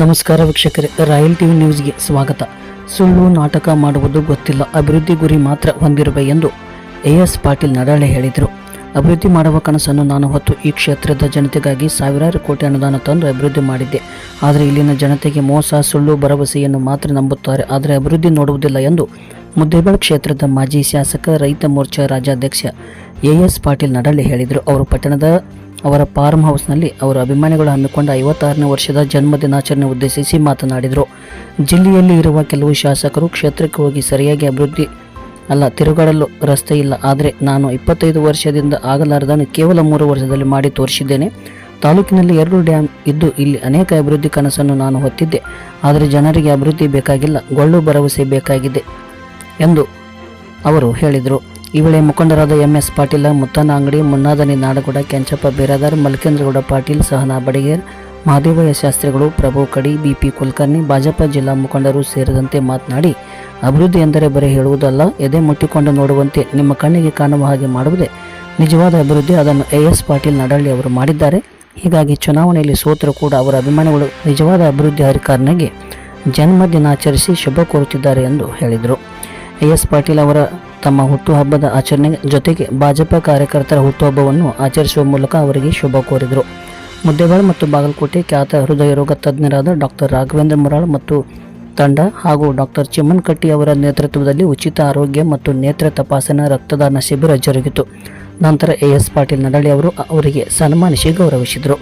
ನಮಸ್ಕಾರ ವೀಕ್ಷಕರೇ, royal TV ನ್ಯೂಸ್ಗೆ ಸ್ವಾಗತ. ಸುಳ್ಳು ನಾಟಕ ಮಾಡುವುದು ಗೊತ್ತಿಲ್ಲ, ಅಭಿವೃದ್ಧಿ ಗುರಿ ಮಾತ್ರ ಹೊಂದಿರುವೆ ಎಂದು ಎ ಎಸ್ ಪಾಟೀಲ್ ನಡಾಳೆ ಹೇಳಿದರು. ಅಭಿವೃದ್ಧಿ ಮಾಡುವ ಕನಸನ್ನು ನಾನು ಹೊತ್ತು ಈ ಕ್ಷೇತ್ರದ ಜನತೆಗಾಗಿ ಸಾವಿರಾರು ಕೋಟಿ ಅನುದಾನ ತಂದು ಅಭಿವೃದ್ಧಿ ಮಾಡಿದ್ದೆ. ಆದರೆ ಇಲ್ಲಿನ ಜನತೆಗೆ ಮೋಸ, ಸುಳ್ಳು, ಭರವಸೆಯನ್ನು ಮಾತ್ರ ನಂಬುತ್ತಾರೆ. ಆದರೆ ಅಭಿವೃದ್ಧಿ ನೋಡುವುದಿಲ್ಲ ಎಂದು ಮುದ್ದೇಬಳ ಕ್ಷೇತ್ರದ ಮಾಜಿ ಶಾಸಕ ರೈತ ಮೋರ್ಚಾ ರಾಜ್ಯಾಧ್ಯಕ್ಷ ಎ ಎಸ್ ಪಾಟೀಲ್ ನಡಾಳೆ ಹೇಳಿದರು. ಅವರು ಪಟ್ಟಣದ ಅವರ ಫಾರ್ಮ್ ಹೌಸ್ನಲ್ಲಿ ಅವರ ಅಭಿಮಾನಿಗಳು ಹಮ್ಮಿಕೊಂಡ ಐವತ್ತಾರನೇ ವರ್ಷದ ಜನ್ಮದಿನಾಚರಣೆ ಉದ್ದೇಶಿಸಿ ಮಾತನಾಡಿದರು. ಜಿಲ್ಲೆಯಲ್ಲಿ ಇರುವ ಕೆಲವು ಶಾಸಕರು ಕ್ಷೇತ್ರಕ್ಕೆ ಹೋಗಿ ಸರಿಯಾಗಿ ಅಭಿವೃದ್ಧಿ ಅಲ್ಲ, ತಿರುಗಾಡಲು ರಸ್ತೆ ಇಲ್ಲ. ಆದರೆ ನಾನು ಇಪ್ಪತ್ತೈದು ವರ್ಷದಿಂದ ಆಗಲಾರದನ್ನು ಕೇವಲ ಮೂರು ವರ್ಷದಲ್ಲಿ ಮಾಡಿ ತೋರಿಸಿದ್ದೇನೆ. ತಾಲೂಕಿನಲ್ಲಿ ಎರಡು ಡ್ಯಾಮ್ ಇದ್ದು ಇಲ್ಲಿ ಅನೇಕ ಅಭಿವೃದ್ಧಿ ಕನಸನ್ನು ನಾನು ಹೊತ್ತಿದ್ದೆ. ಆದರೆ ಜನರಿಗೆ ಅಭಿವೃದ್ಧಿ ಬೇಕಾಗಿಲ್ಲ, ಗೊಳ್ಳು ಭರವಸೆ ಬೇಕಾಗಿದೆ ಎಂದು ಅವರು ಹೇಳಿದರು. ಈ ವೇಳೆ ಮುಖಂಡರಾದ ಎಂ ಎಸ್ ಪಾಟೀಲ, ಮುತ್ತನ ಅಂಗಡಿ, ಮುನ್ನಾದನಿ ನಾಡಗೌಡ, ಕೆಂಚಪ್ಪ ಬೇರಾದಾರ್, ಮಲ್ಕೇಂದ್ರಗೌಡ ಪಾಟೀಲ್, ಸಹನಾ ಬಡಿಗೇರ್ ಮಹಾದೇವಯ್ಯ ಶಾಸ್ತ್ರಿಗಳು, ಪ್ರಭು ಕಡಿ, ಬಿಪಿ ಕುಲಕರ್ಣಿ, ಭಾಜಪ ಜಿಲ್ಲಾ ಮುಖಂಡರು ಸೇರಿದಂತೆ ಮಾತನಾಡಿ, ಅಭಿವೃದ್ಧಿ ಎಂದರೆ ಬರೀ ಹೇಳುವುದಲ್ಲ, ಎದೆ ಮುಟ್ಟಿಕೊಂಡು ನೋಡುವಂತೆ ನಿಮ್ಮ ಕಣ್ಣಿಗೆ ಕಾಣುವ ಹಾಗೆ ಮಾಡುವುದೇ ನಿಜವಾದ ಅಭಿವೃದ್ಧಿ, ಅದನ್ನು ಎ ಎಸ್ ಪಾಟೀಲ್ ನಡಳ್ಳಿ ಅವರು ಮಾಡಿದ್ದಾರೆ. ಹೀಗಾಗಿ ಚುನಾವಣೆಯಲ್ಲಿ ಸೋತರೂ ಕೂಡ ಅವರ ಅಭಿಮಾನಿಗಳು ನಿಜವಾದ ಅಭಿವೃದ್ಧಿ ಹರಿಕಾರನಿಗೆ ಜನ್ಮ ದಿನಾಚರಿಸಿ ಶುಭ ಕೋರುತ್ತಿದ್ದಾರೆ ಎಂದು ಹೇಳಿದರು. ಎಸ್ ಪಾಟೀಲ್ ಅವರ ತಮ್ಮ ಹುಟ್ಟುಹಬ್ಬದ ಆಚರಣೆ ಜೊತೆಗೆ ಭಾಜಪ ಕಾರ್ಯಕರ್ತರ ಹುಟ್ಟುಹಬ್ಬವನ್ನು ಆಚರಿಸುವ ಮೂಲಕ ಅವರಿಗೆ ಶುಭ ಕೋರಿದರು. ಮುದ್ದೇಬಾಳ್ ಮತ್ತು ಬಾಗಲಕೋಟೆ ಖ್ಯಾತ ಹೃದಯ ರೋಗ ತಜ್ಞರಾದ ಡಾಕ್ಟರ್ ರಾಘವೇಂದ್ರ ಮುರಾಳ್ ಮತ್ತು ತಂಡ ಹಾಗೂ ಡಾಕ್ಟರ್ ಚಿಮ್ಮನ್ ಕಟ್ಟಿ ಅವರ ನೇತೃತ್ವದಲ್ಲಿ ಉಚಿತ ಆರೋಗ್ಯ ಮತ್ತು ನೇತ್ರ ತಪಾಸಣಾ ರಕ್ತದಾನ ಶಿಬಿರ ಜರುಗಿತು. ನಂತರ ಎ ಎಸ್ ಪಾಟೀಲ್ ನಡಳಿ ಅವರು ಅವರಿಗೆ ಸನ್ಮಾನಿಸಿ ಗೌರವಿಸಿದರು.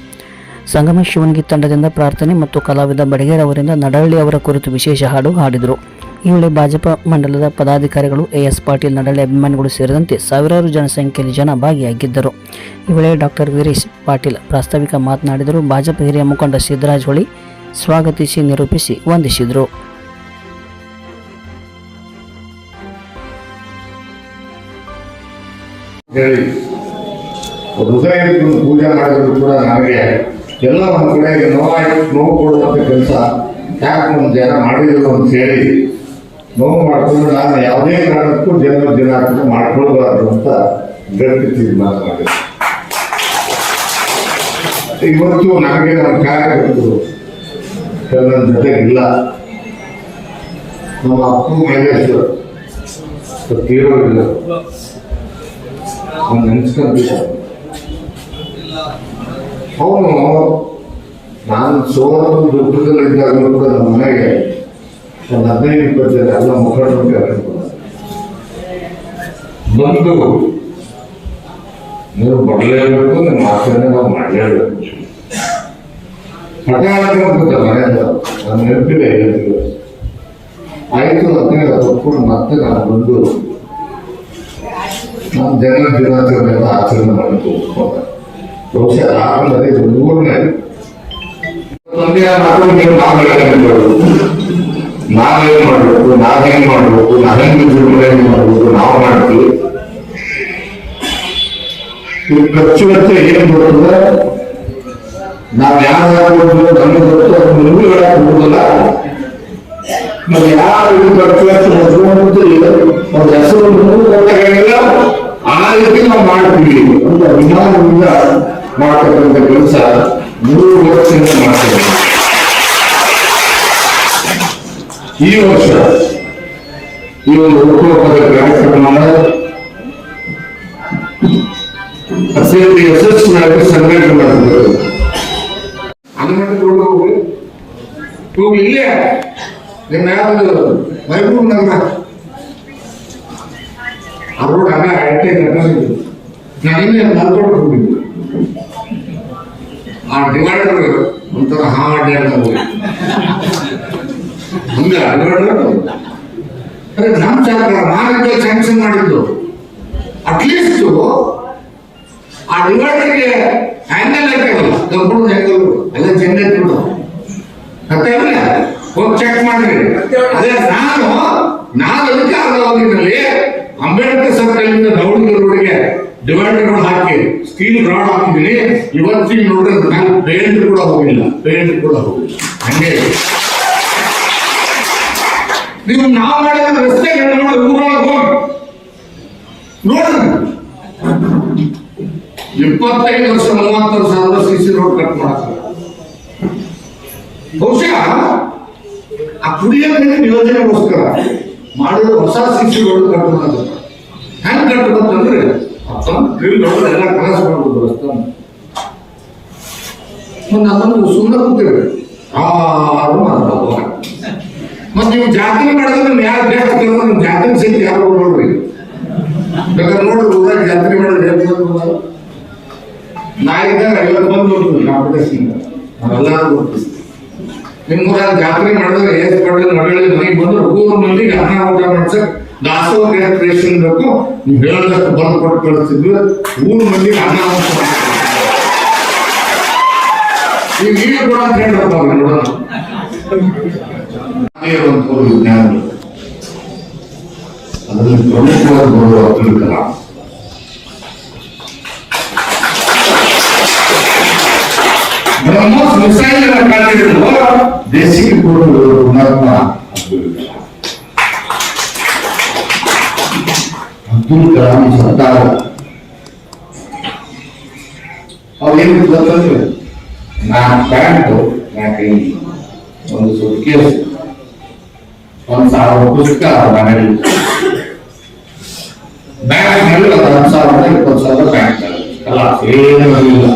ಸಂಗಮ ಶಿವನ್ಗಿ ತಂಡದಿಂದ ಪ್ರಾರ್ಥನೆ ಮತ್ತು ಕಲಾವಿದ ಬಡಿಗೇರ್ ಅವರಿಂದ ನಡಹಳ್ಳಿ ಅವರ ಕುರಿತು ವಿಶೇಷ ಹಾಡು ಹಾಡಿದರು. ಈ ವೇಳೆ ಭಾಜಪ ಮಂಡಲದ ಪದಾಧಿಕಾರಿಗಳು ಎಎಸ್ ಎಸ್ ಪಾಟೀಲ್ ನಡಳಿ ಅಭಿಮಾನಿಗಳು ಸೇರಿದಂತೆ ಸಾವಿರಾರು ಜನಸಂಖ್ಯೆಯಲ್ಲಿ ಜನ ಭಾಗಿಯಾಗಿದ್ದರು. ಈ ವೇಳೆ ಡಾಕ್ಟರ್ ವೀರೇಶ್ ಪಾಟೀಲ್ ಪ್ರಾಸ್ತಾವಿಕ ಮಾತನಾಡಿದರು. ಭಾಜಪ ಹಿರಿಯ ಮುಖಂಡ ಸಿದ್ದರಾಜ್ ಹೊಳಿ ಸ್ವಾಗತಿಸಿ ನಿರೂಪಿಸಿ ವಂದಿಸಿದರು. ಎಲ್ಲವನ್ನು ಕೂಡ ನೋವಾಯ್ತು ನೋವು ಕೊಡುವಂಥ ಕೆಲಸ ಯಾಕೆ ಒಂದು ಜನ ಮಾಡಿದ್ರು ಅಂತ ಹೇಳಿ ನೋವು ಮಾಡ್ಕೊಂಡು ನಾನು ಯಾವುದೇ ಕಾರಣಕ್ಕೂ ಜನ್ಮ ದಿನಾಂಕ ಮಾಡ್ಕೊಳ್ಬಾರ್ದು ಅಂತ ಗಟ್ಟಿ ತೀರ್ಮಾನ ಮಾಡಿದೆ ಇವತ್ತು ನನಗೆ ನಮ್ಮ ಕಾರ್ಯಕರ್ತರು ನನ್ನ ಜೊತೆಗಿಲ್ಲ. ನಮ್ಮ ಅಪ್ಪು ಮೇಲೆ ತೀರೋಗಿಲ್ಲ ಅವ್ನು ನೆನೆಸ್ಕೊಂತಿದ್ದ ಅವನು ನಾನು ಸೋಲು ದುಃಖದಲ್ಲಿದ್ದಾಗಲೂ ಕೂಡ ನಮ್ಮ ಮನೆಗೆ. ಒಂದು ಹದಿನೈದು ಇಪ್ಪತ್ತು ಜನ ಎಲ್ಲ ಮುಖಂಡರು ಬಂದು ನೀವು ಬರಲೇಬೇಕು, ನಿಮ್ಮ ಆಚರಣೆ ನಾವು ಮಾಡಲೇಬೇಕು. ಹಠಾತ್ ಅಂತ ಮನೆಯಿಂದ ನನ್ನ ನೆನಪಿಲ್ಲ ಹೇಳ್ತಿಲ್ಲ ಆಯಿತು ಹದಿನೈದು ತಪ್ಪಿಕೊಂಡು ಮತ್ತೆ ನಾನು ಬಂದು ನಮ್ಮ ಜನ ದಿನಾಚರಣೆ ಎಲ್ಲ ಆಚರಣೆ ಮಾಡಬೇಕು ಬಹುಶಃ ಆರಂಭದಲ್ಲಿ ಇದು ಮೂರನೇ. ಮಕ್ಕಳು ನೀವು ನಾವೇನ್ ಮಾಡಬೇಕು ನಾವೇನ್ ಮಾಡಬೇಕು ಹೆಂಗ್ ಜೀವನ ಮಾಡಬೇಕು ನಾವು ಮಾಡ್ತೀವಿ. ಖರ್ಚು ವೆಚ್ಚ ಏನ್ ಬರ್ತದೆ ನಾವ್ ಯಾರು ನಮ್ಗೆ ಗೊತ್ತು, ಅದು ನಿಮ್ಗೆ ಹೇಳಕ್ ಹೋಗುದಿಲ್ಲ ಮತ್ತೆ ಯಾರು ಖರ್ಚು ವೆಚ್ಚ ಮೊದಲು ಅವ್ರ ಹೆಸರು ಮುಂದೆ ಆ ರೀತಿ ನಾವು ಮಾಡ್ತೀವಿ. ಅಂತ ಅಭಿಮಾನದಿಂದ ಮಾಡ್ತಕ್ಕಂಥ ಕೆಲಸ ಮೂರು ವರ್ಷದಿಂದ ಮಾಡ್ತೇವೆ. ಈ ವರ್ಷ ಈ ಒಂದು ಹುಟ್ಟುಹಬ್ಬದ ಕಾರ್ಯಕ್ರಮ ಅತ್ಯಂತ ಯಶಸ್ವಿಯಾಗಿ ಸಂಘಟನೆ ಮಾಡಿದ್ರು. ಆ ಒಂಥರ ಹಾ ಅಡ್ಡಾಡ್ದಂಗೆ ಹಂಗ ಅದೇ ನಮ್ಮ ಸರ್ಕಾರ ನಾಲ್ಕು ಸ್ಯಾಂಕ್ಷನ್ ಮಾಡಿದ್ದು. ಅಟ್ಲೀಸ್ಟ್ ಆ ಡಿವೈಡರ್ಗೆ ಹ್ಯಾಂಗಲ್ ಹಾಕಿರಲ್ಲ ದೊಡ್ಡ ಹ್ಯಾಂಗಲ್ ಎಲ್ಲ ಜನರೇಟ್ ಮತ್ತೆ ಹೋಗಿ ಚೆಕ್ ಮಾಡ್ರಿ. ಅದೇ ನಾನು ನಾನು ಅಧಿಕಾರದ ಹೋಗಿದ್ರಲ್ಲಿ ಅಂಬೇಡ್ಕರ್ ಸರ್ಕಲ್ನಿಂದ ದೌಡಿಗೆ ರೋಡ್ಗೆ ಡಿವೈಡರ್ಗಳು ಹಾಕಿ ಸ್ಟೀಲ್ ರಾಡ್ ಹಾಕಿದ್ದೀನಿ. ಇವತ್ತಿನ ನೋಡಿದ್ರೆ ನಾನು ಪೇಂಟ್ ಕೂಡ ಹೋಗಿಲ್ಲ. ಪೇಂಟ್ ಕೂಡ ಹೋಗಿಲ್ಲ. ಹಂಗೆ. ನೀವು ನಾವು ಮಾಡಿದ ರಸ್ತೆ ನೋಡಿ ಊರೊಳಗೆ ಹೋಗಿ ನೋಡ್ರಿ ಇಪ್ಪತ್ತೈದು ವರ್ಷ ಮೂವತ್ತರ ಸಾವಿರ ಸಿ ಸಿ ರೋಡ್ ಕಟ್ ಮಾಡ್ತಾರೆ ಬಹುಶಃ ಆ ಕುಡಿಯೋ ನೀರಿನ ಯೋಜನೆಗೋಸ್ಕರ ಮಾಡಿರೋ ಹೊಸ ಸಿ ಸಿ ರೋಡ್ ಕಟ್ ಮಾಡೋದು ಹೆಂಗ್ ಕಟ್ಟದಂತಂದ್ರೆ ಡ್ರಿಲ್ ಎಲ್ಲ ಕ್ರಾಸ್ ಮಾಡ್ಬೋದು ರಸ್ತೆ. ಮತ್ತೆ ಅದನ್ನು ಸುಮ್ಮನೆ ಕೂತಿರ್ಬೇಕು. ಯಾರು ಮಾಡ್ಬೋದು ಮತ್ತೆ ನೀವು ಜಾತ್ರೆ ಮಾಡಿದ್ರೆ ಯಾರು ಬೇಕು ನಿಮ್ಮ ಜಾತ್ರೆ ಸಹಿತ ಯಾರು ನೋಡ್ರಿ? ಬೇಕಾದ್ರೆ ನೋಡ್ರಿ, ಊರಾಗ ಜಾತ್ರೆ ಮಾಡಿದ್ರೆ ಎಷ್ಟು ನಾಯಿದ್ದಾಗ ಐವತ್ತು ಬಂದು ನೋಡ್ತೀವಿ ಕಾಂಪಿಟೇಷನ್ ನಾವೆಲ್ಲರೂ ನೋಡ್ತೀವಿ. ನಿಮ್ಮ ಊರಾಗ ಜಾತ್ರೆ ಮಾಡಿದಾಗ ಏಸ್ ಕಡೆ ಮರಳಿ ಮನೆಗೆ ಬಂದ್ರೆ ಮೂರು ಮಂದಿಗೆ ಅನ್ನ ಊಟ ಮಾಡ್ಸಕ್ ದಾಸೋಹ ರೇಷನ್ ಬೇಕು. ನೀವು ಹೇಳದಷ್ಟು ಬರೆದು ಕೊಟ್ಟು ಕಳಿಸ್ತಿದ್ವಿ. ಮೂರು ಮಂದಿಗೆ ಅನ್ನ ಊಟ ಈಗ ಕೂಡ ಅಂತ ಹೇಳ್ಬೇಕು ನೋಡೋಣ. ಅದೇ ಒಂದು ಪೂರ್ವ ವಿಜ್ಞಾನಗಳು ಅದರಲ್ಲಿ ಪ್ರಮುಖವಾದ ಬರುವ ಅಬ್ದುಲ್ ಕಲಾಂ ಬ್ರಹ್ಮೋಸ್ ಮಿಸೈಲ್ ಕಂಡಿಡಿದ್ರು ದೇಶಕ್ಕೆ ಕೊಡುವುದು ಮಹಾತ್ಮ ಅಬ್ದುಲ್ ಕಲಾಂ ಅಬ್ದುಲ್ ಕಲಾಂ ಸರ್ದಾರ ಅವೇನು ಗೊತ್ತಂದ್ರೆ ನಾಲ್ಕು ಪ್ಯಾಂಟು ನಾಲ್ಕು ಅಂಗಿ ಒಂದು ಸುಟ್ಕೇಸ್ ಒಂದು ಸಾವಿರ ಪುಸ್ತಕ ಮನೆಯಲ್ಲಿ ಬ್ಯಾಂಕ್ನಲ್ಲಿ ಒಂದು ಹತ್ತು ಸಾವಿರ ಇಪ್ಪತ್ತು ಸಾವಿರ ಬ್ಯಾಂಕ್ ಅಲ್ಲ ಏನು ಬರಲಿಲ್ಲ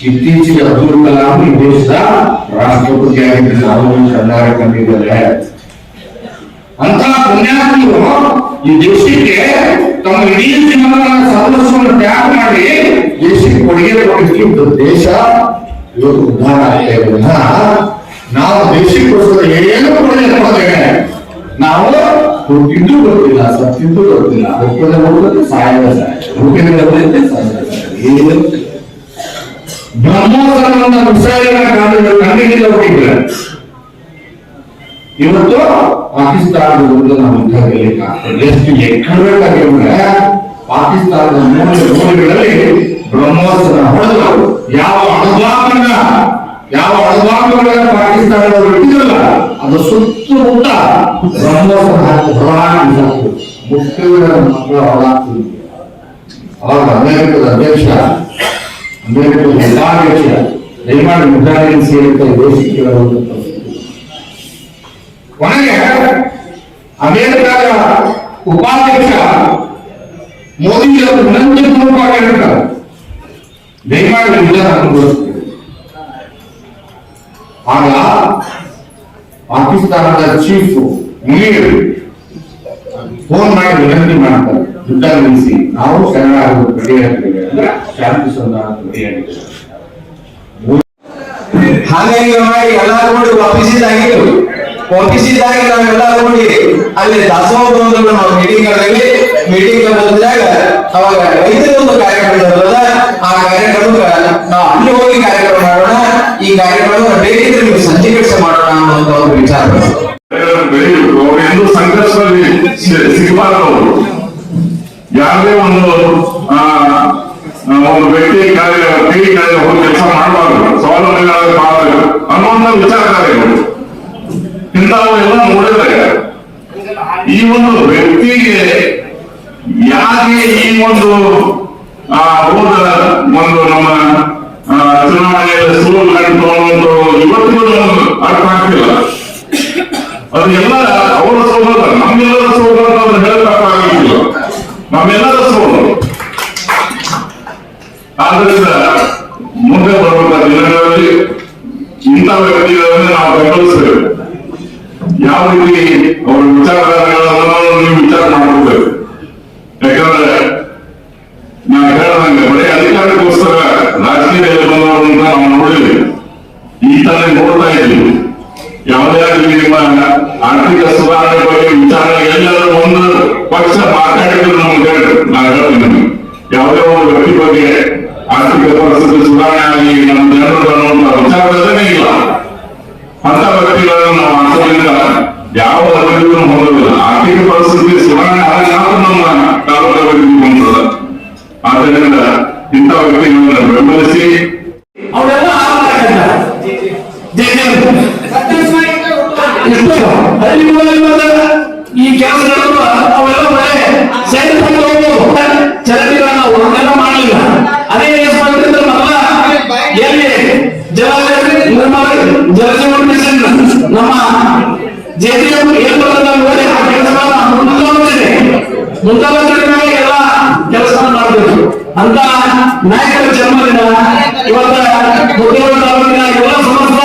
ಇತ್ತೀಚೆಗೆ ಅಬ್ದುಲ್ ಕಲಾಂ ಈ ದೇಶದ ರಾಷ್ಟ್ರಪತಿ ಆಗಿದ್ದ ಅವರು ಕರ್ನಾಟಕ ಕಂಡಿದ್ದಾರೆ ಅಂತ ಪುಣ್ಯಾತ್ಮರು ಈ ದೇಶಕ್ಕೆ ತಮ್ಮ ಇಡೀ ಜೀವನದ ಸದಸ್ಯವನ್ನು ಮಾಡಿ ದೇಶಕ್ಕೆ ಕೊಡುಗೆ ಕೊಟ್ಟಿದ್ದು ದೇಶ ಇವತ್ತು ಉದ್ಧಾರ ಆಗ್ತಾ ನಾವು ಏನು ಕೊಡುಗೆ ಕೊಡ್ತೇವೆ ನಾವು ಹುಟ್ಟಿದ್ದು ಗೊತ್ತಿಲ್ಲ ಸತ್ತಿದ್ದು ಗೊತ್ತಿಲ್ಲ ಹುಟ್ಟಿದ್ರೆ ಇವತ್ತು ಪಾಕಿಸ್ತಾನದ ಯುದ್ಧ ಪಾಕಿಸ್ತಾನದ ಬ್ರಹ್ಮೋತ್ಸವ ಯಾವ ಅಣುಬಾಂಬನ್ನ ಯಾವ ಅಣುಬಾಂಬಗಳನ್ನ ಪಾಕಿಸ್ತಾನದವರು ಇಟ್ಟಿದ್ರಲ್ಲ ಅದು ಸುತ್ತಮುತ್ತ ಬ್ರಹ್ಮೋತ್ಸವ ಹಾಕಿ ಹೊರಹಾಕಿ ಮುಖ್ಯವಿರ ಮಕ್ಕಳು ಹೊರಹಾಕ್ತಿದ್ರು ಅವಾಗ ಅಮೆರಿಕದ ಅಧ್ಯಕ್ಷ ಅಮೆರಿಕದ ಉಪಾಧ್ಯಕ್ಷ ದಯಮಾಡಿ ಮುದ್ರಾಣಿಯನ್ನು ಸೇರಿದ ದೇಶಕ್ಕೆ ಕೇಳುವಂತ ಪರಿಸ್ಥಿತಿ ಕೊನೆಗೆ ಅಮೆರಿಕದ ಉಪಾಧ್ಯಕ್ಷ ಮೋದಿ ಅವರು ವಿನಂತಿಪೂರ್ವಕವಾಗಿ ಹೇಳ್ತಾರೆ ದಯಮಾಡಿ ಯುದ್ಧ ಅನುಭವಿಸ್ತೀವಿ ಆಗ ಪಾಕಿಸ್ತಾನದ ಚೀಫ್ ಮುನೀರ್ ಫೋನ್ ಮಾಡಿ ವಿನಂತಿ ಮಾಡ್ತಾರೆ ಯುದ್ಧ ನಿಲ್ಲಿಸಿ ನಾವು ಕನ್ನಡ ರೆಡಿಯಾಗಿದ್ದೇವೆ ಅಂದ್ರೆ ಶಾಂತಿ ಸಂಧಾನ ರೆಡಿಯಾಗಿದ್ದೇವೆ ಹಾಗಾಗಿ ಮಾಡಿ ಎಲ್ಲಾರು ನೋಡಿ ವಾಪಿಸಿದಾಗಿತ್ತು ವಾಪಿಸಿದಾಗ ನಾವೆಲ್ಲ ಹೋಗಿ ಅಲ್ಲಿ ದಾಸೋಹವನ್ನು ನಾವು ಮೀಟಿಂಗ್ ಕರೆದಲ್ಲಿ ಮೀಟಿಂಗ್ ಬಂದಾಗ ಅವಾಗ ರೈತರೊಂದು ಕಾರ್ಯಕ್ರಮ ಇರ್ತದ ಆ ಕಾರ್ಯಕ್ರಮಕ್ಕೆ ನಾವು ಅಲ್ಲಿ ಹೋಗಿ ಕಾರ್ಯಕ್ರಮ ಮಾಡೋಣ. ಈ ಕಾರ್ಯಕ್ರಮ ಬೇಕಿದ್ರೆ ನೀವು ಸಂಜೆ ಮಾಡೋಣ ಅನ್ನುವಂತ ಒಂದು ವಿಚಾರ. ಎಂದು ಸಂಘರ್ಷದಲ್ಲಿ ಸಿ- ಸಿಗಬಾರದು ಯಾವುದೇ ಒಂದು ಒಂದು ವ್ಯಕ್ತಿ ಕಾರ್ಯ ಕೈ ಕಾರ್ಯ ಹೋಗಿ ಕೆಲಸ ಮಾಡಬಾರ್ದು. ಸ್ವಾವಲಂಬಿಗಳಾಗಿ ಮಾಡಬೇಕು ಅನ್ನುವಂಥ ವಿಚಾರಧಾರೆಗಳು ಇಂಥವು ಎಲ್ಲ ನೋಡಿದ್ರೆ ಈ ಒಂದು ವ್ಯಕ್ತಿಗೆ ಯಾಕೆ ಈ ಒಂದು, ಆ ಹೋದ ಒಂದು ನಮ್ಮ ಚುನಾವಣೆಯಲ್ಲಿ ಸೋಲು ಕಂಡು ಇವತ್ತಿಗೂ ಅರ್ಥ ಆಗ್ತಿಲ್ಲ. ಅದು ಎಲ್ಲ ಅವರ ಸೋದರ ನಮ್ಮೆಲ್ಲರ ಸೋದರ ಅಂತ ಹೇಳಕ್ಕಾಗಿಲ್ಲ ನಮ್ಮೆಲ್ಲರ ಸೋದರ ಆದ್ರಿಂದ ಮುಂದೆ ಬರುವಂತ ದಿನಗಳಲ್ಲಿ ಇಂಥ ವ್ಯಕ್ತಿಗಳನ್ನು ನಾವು ಬೆಂಬಲಿಸಬೇಕು ಯಾವ ರೀತಿ ಅವರ ವಿಚಾರಧಾರೆಗಳನ್ನು ನೀವು ವಿಚಾರ ಮಾಡಬೇಕು ಯಾಕಂದ್ರೆ ನಮ್ಮ ಜಲಜೀವನ ನಮ್ಮ ಜೆಡಿಎಂ ಏನ್ ಆ ಕೆಲಸಗಳನ್ನ ಮುಂದಾಲೋಚನೆ ಮುಂದಾಲೋಚನೆ ಎಲ್ಲ ಕೆಲಸ ಮಾಡಬೇಕು ಅಂತ ನಾಯಕರ ಜನ್ಮದಿನ ಇವತ್ತ ಮುದ್ದೇವ ತಾಲೂಕಿನ ಎಲ್ಲ ಸಮಸ್ತ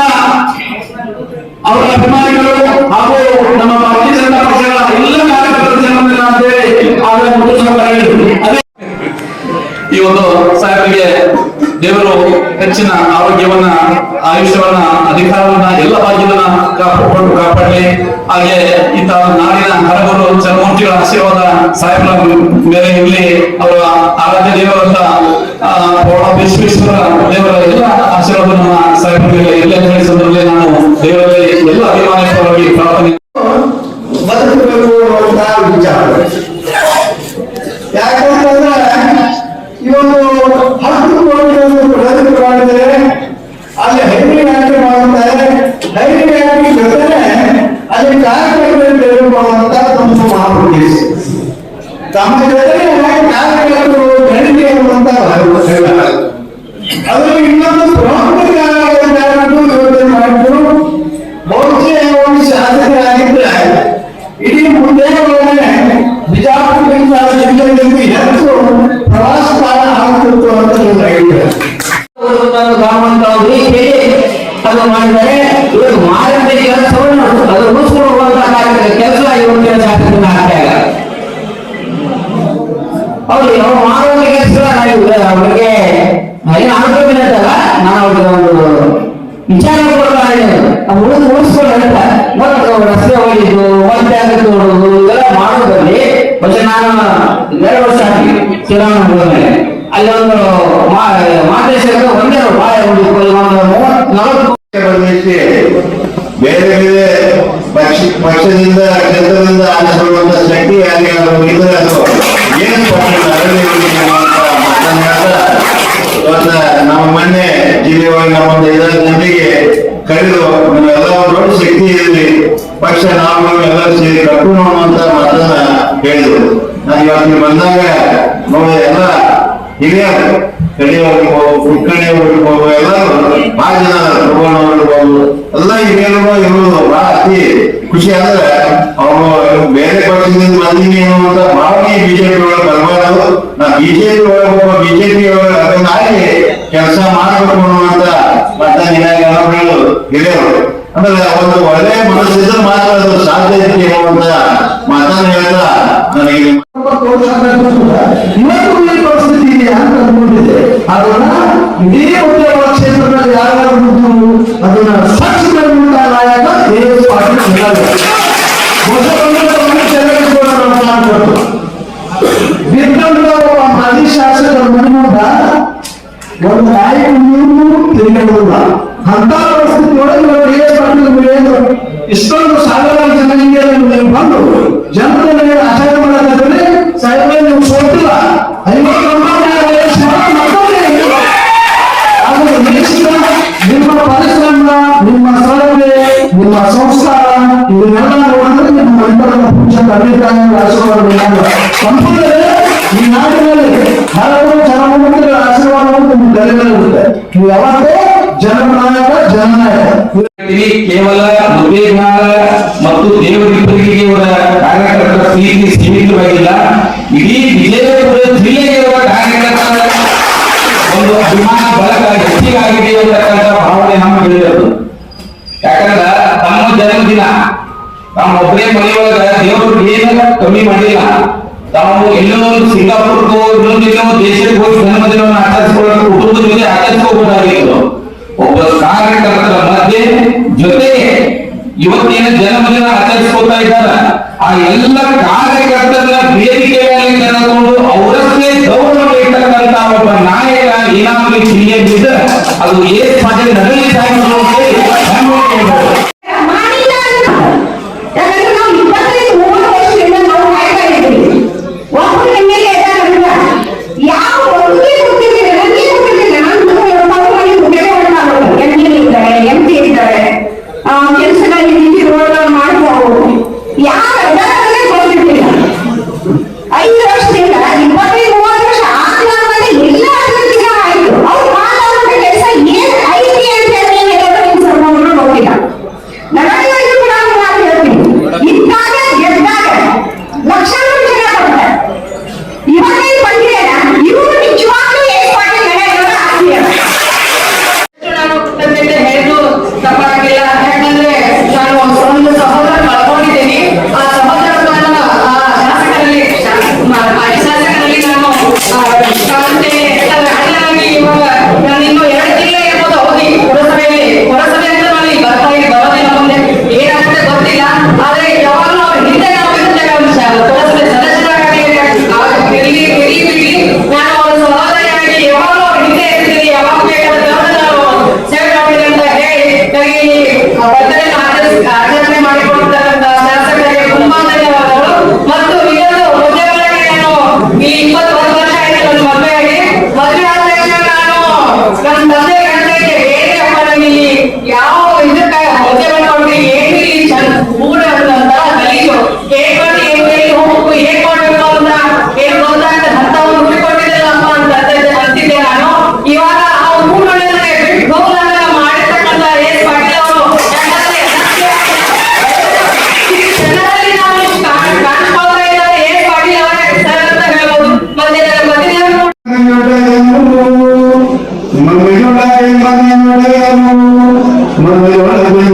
ಅವರ ಅಭಿಮಾನಿಗಳು ಹಾಗೂ ನಮ್ಮ ಭಾರತೀಯ ಜನತಾ ಪಕ್ಷಗಳ ಎಲ್ಲ ಕಾರ್ಯಕರ್ತರ ಜನ್ಮದಿನ ಅಂತೇಳಿ ಆಗ ಮುದ್ದು ಅದೇ ಈ ಒಂದು ಸಾಹೇಬರಿಗೆ ದೇವರು ಹೆಚ್ಚಿನ ಆರೋಗ್ಯವನ್ನ, ಆಯುಷ್ಯವನ್ನ, ಅಧಿಕಾರವನ್ನ, ಎಲ್ಲ ಭಾಗ್ಯವನ್ನ ಕಾಪಾಡಿಕೊಂಡು, ಕಾಪಾಡಲಿ. ಹಾಗೆ ಇಂತಹ ನಾಡಿನ ಹರಗುರು ಚರಮೂರ್ತಿಗಳ ಆಶೀರ್ವಾದ ಸಾಹೇಬರ ಮೇಲೆ ಇರಲಿ. ಅವರ ಆರಾಧ್ಯ ಪೌಳ ವಿಶ್ವೇಶ್ವರ ದೇವರ ಎಲ್ಲ ಆಶೀರ್ವಾದ ನಮ್ಮ ಸಾಹೇಬರ ಮೇಲೆ ಎಲ್ಲ ಸಂದರ್ಭದಲ್ಲಿ ನಾನು ದೇವರಲ್ಲಿ ಎಲ್ಲ ಅಭಿಮಾನಿಕವಾಗಿ ಪ್ರಾರ್ಥನೆ ವಿಚಾರ ಯಾಕಂತಂದ್ರೆ ಇವತ್ತು ಹತ್ತು ಕೋಟಿ ಪ್ರಗತಿ ಮಾಡಿದರೆ ಅಲ್ಲಿ ಹೈನುಗಾರಿಕೆ ಮಾಡುತ್ತಾರೆ ಹೈನುಗಾರಿಕೆ ಜೊತೆನೆ ಅಲ್ಲಿ ಕಾರ್ಯಕ್ರಮ ತೆಗೆದುಕೊಳ್ಳುವಂತ ತಮ್ಮ ಮಹಾಪ್ರದೇಶ ತಮ್ಮ ಜೊತೆಗೆ ಕಾರ್ಯಕ್ರಮಗಳು ಗಣಿಗೆ ಅನ್ನುವಂತ ಅದು ಇನ್ನೊಂದು ಪ್ರಮುಖ ಕಾರಣವನ್ನು ಯೋಚನೆ ಮಾಡಿದ್ರು ಬಹುಶಃ ಒಂದು ಶಾಸಕರಾಗಿದ್ರೆ ಇಡೀ ಮುಂದೆ ಒಳಗಡೆ ಬಿಜಾಪುರದಿಂದ ಜಿಲ್ಲೆಯಲ್ಲಿ ಹೆಚ್ಚು ಪ್ರವಾಸ ತಾಣ ಆಗ್ತಿತ್ತು ಅಂತ ಒಂದು ಐಡಿಯಾ ಅದು ಮಾಡಿದರೆ ಹೌದು ಅವ್ರು ಮಾಡುವಂತ ಕೆಲಸಗಳಾಗಿಲ್ಲ ಅವರಿಗೆ ಏನು ಆರೋಗ್ಯ ಇರುತ್ತಲ್ಲ ನಾನು ಅವ್ರಿಗೆ ಒಂದು ವಿಚಾರ ಕೊಡಲಾಗಿದೆ ಉಳಿದು ಉಳಿಸ್ಕೊಳ್ಳಂತ ರಸ್ತೆ ಹೋಗಿದ್ದು ಮತ್ತೆ ಅದಕ್ಕೆ ನೋಡೋದು ಇವೆಲ್ಲ ಮಾಡೋದ್ರಲ್ಲಿ ಬಹುಶಃ ನಾನು ಎರಡು ವರ್ಷ ಆಗ್ತೀನಿ ಚುನಾವಣೆ ಅಲ್ಲಿ ಒಂದು ಮಾದೇಶಕ್ಕೆ ಒಂದೇ ಬಾಯ ಒಂದು ಬೇರೆ ಬೇರೆ ಪಕ್ಷ ಪಕ್ಷದಿಂದ, ಕ್ಷೇತ್ರದಿಂದ ಆಚರಿಸುವಂತ ಶಕ್ತಿ ಯಾರಿಗೆ ಇದ್ರೆ ಅದು ಏನು ಇವತ್ತ ಮೊನ್ನೆ ಜಿಲ್ಲೆಯೊಳಗೆ ನಮ್ಮ ಒಂದು ಐದಾರು ಜನರಿಗೆ ಕರೆದು ನಾವೆಲ್ಲ ಒಂದು ದೊಡ್ಡ ಇರಲಿ ಪಕ್ಷ ನಾವು ಎಲ್ಲ ಸೇರಿ ಕಟ್ಟು ಅಂತ ಮಾತನ್ನ ಹೇಳಿದ್ರು ನಾನು ಇವತ್ತು ಬಂದಾಗ ನೋಡಿ ಎಲ್ಲ ಹಿರಿಯರು ಕಡಿಯೋರ್ಬೋದು ಕುಕ್ಕಣೆ ಇರ್ಬೋದು ಎಲ್ಲರೂ ಬಹಳ ಜನ ಎಲ್ಲ ಹಿರಿಯರು ಇರುವುದು ಬಹಳ ಅತಿ ಖುಷಿ ಆದ್ರೆ ಅವರು ಬೇರೆ ಪಕ್ಷದಿಂದ ಬಂದೀನಿ ಅನ್ನುವಂತ ಭಾವನೆ ಬಿಜೆಪಿ ಒಳಗೆ ಬರಬಾರದು. ನಾ ಬಿಜೆಪಿ ಒಳಗೆ ಒಬ್ಬ ಬಿಜೆಪಿ ಒಳಗೆ ಅದನ್ನಾಗಿ ಕೆಲಸ ಮಾಡಬೇಕು ಅನ್ನುವಂತ ಮತ್ತ ಹಿರಿಯರು. ಆಮೇಲೆ ಒಂದು ಒಳ್ಳೆ ಮನಸ್ಸಿದ್ರೆ ಮಾತ್ರ ಅದು ಸಾಧ್ಯ ಇದೆ ಅನ್ನುವಂತ ಮಾತನ್ನ ಹೇಳ್ತಾ ನನಗೆ ಇವತ್ತು ಈ ಪರಿಸ್ಥಿತಿ ಇದೆ ಅಂತ ಅನ್ಕೊಂಡಿದೆ ಅದನ್ನ ಇಡೀ ಉದ್ಯೋಗ ಕ್ಷೇತ್ರದಲ್ಲಿ ಯಾರು ಅದನ್ನ ಸ್ವಚ್ಛ ನಾಯಕ ದೇವೇಶ್ ಪಾಟೀಲ್. ಬಿದ್ದಂತ ಒಬ್ಬ ಒಂದು ನಾಯಿ ಜನನಾಯಕ ಜನನಾಯಕ. ಕೇವಲ ಮುದ್ದೇಜ್ಞಾನ ಮತ್ತು ದೇವರಿಗೆ ಇವರ ಕಾರ್ಯಕರ್ತರ ಸೀಮಿತವಾಗಿಲ್ಲ. ಇಡೀ ವಿಜಯಪುರ ಜಿಲ್ಲೆಗೆ ಇವರ ಕಾರ್ಯಕರ್ತರ ಒಂದು ಅಭಿಮಾನ ಬಳಗ ಹೆಚ್ಚಿಗಾಗಿದೆ ಅಂತಕ್ಕಂಥ ಭಾವನೆ ನಮ್ಮಲ್ಲಿರೋದು ಯಾಕಂದ್ರ ತಮ್ಮ ಜನ್ಮದಿನ ತಮ್ಮ ಒಬ್ಬರೇ ಮನೆಯೊಳಗ ದೇವರು ಏನ ಕಮ್ಮಿ ಮಾಡಿಲ್ಲ. ತಾವು ಎಲ್ಲೋ ಒಂದು ಇನ್ನೊಂದು ದೇಶಕ್ಕೆ ಹೋಗಿ ಜನ್ಮದಿನವನ್ನು ಆಚರಿಸಿಕೊಳ್ಳಲು ಕುಟುಂಬದ ಜೊತೆ ಆಚರಿಸ್ಕೋಬಹುದಾಗಿತ್ತು ಒಬ್ಬ ಕಾರ್ಯಕರ್ತರ ಮಧ್ಯೆ ಜೊತೆಗೆ ಇವತ್ತೇನು ಜನ್ಮದಿನ ಆಚರಿಸ್ಕೊತಾ ಇದ್ದಾರ. ಆ ಎಲ್ಲ ಕಾರ್ಯಕರ್ತರ ವೇದಿಕೆ ಮೇಲೆ ಅವರಷ್ಟೇ ಗೌರವ ಇರ್ತಕ್ಕಂತ ಒಬ್ಬ ನಾಯಕ ಏನಾದ್ರೂ ಜಿಲ್ಲೆಯಲ್ಲಿದ್ದ ಅದು ಏಸ್ ಪಾಟೀಲ್ ನಗಲಿ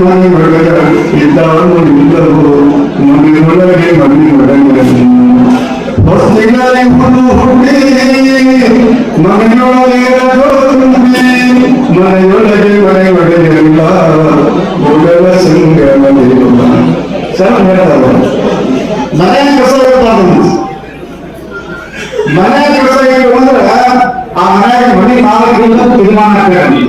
ಸಾಮಾನ್ಯ ವರ್ಗದ ಎಲ್ಲವನ್ನು ಎಲ್ಲರೂ ಮನೆಯೊಳಗೆ ಮನೆಯೊಳಗೆ ಹೊಸಗಳೆ ಹುಡು ಹುಟ್ಟಿ ಮನೆಯೊಳಗೆ ಮನೆಯೊಳಗೆ ಮನೆಯೊಳಗೆ ಎಲ್ಲ ಒಗಳ ಸಂಗಮ ಸರ್ ಹೇಳ್ತಾರ ಮನೆ ಕೆಲಸ ಹೇಳ್ತಾರ ಮನೆ ಕೆಲಸ ಹೇಗೆ ಅಂದ್ರೆ ಆ ಮನೆಗೆ ಮನೆ ಮಾಲಕರಿಂದ ತೀರ್ಮಾನ ಕೇಳಿ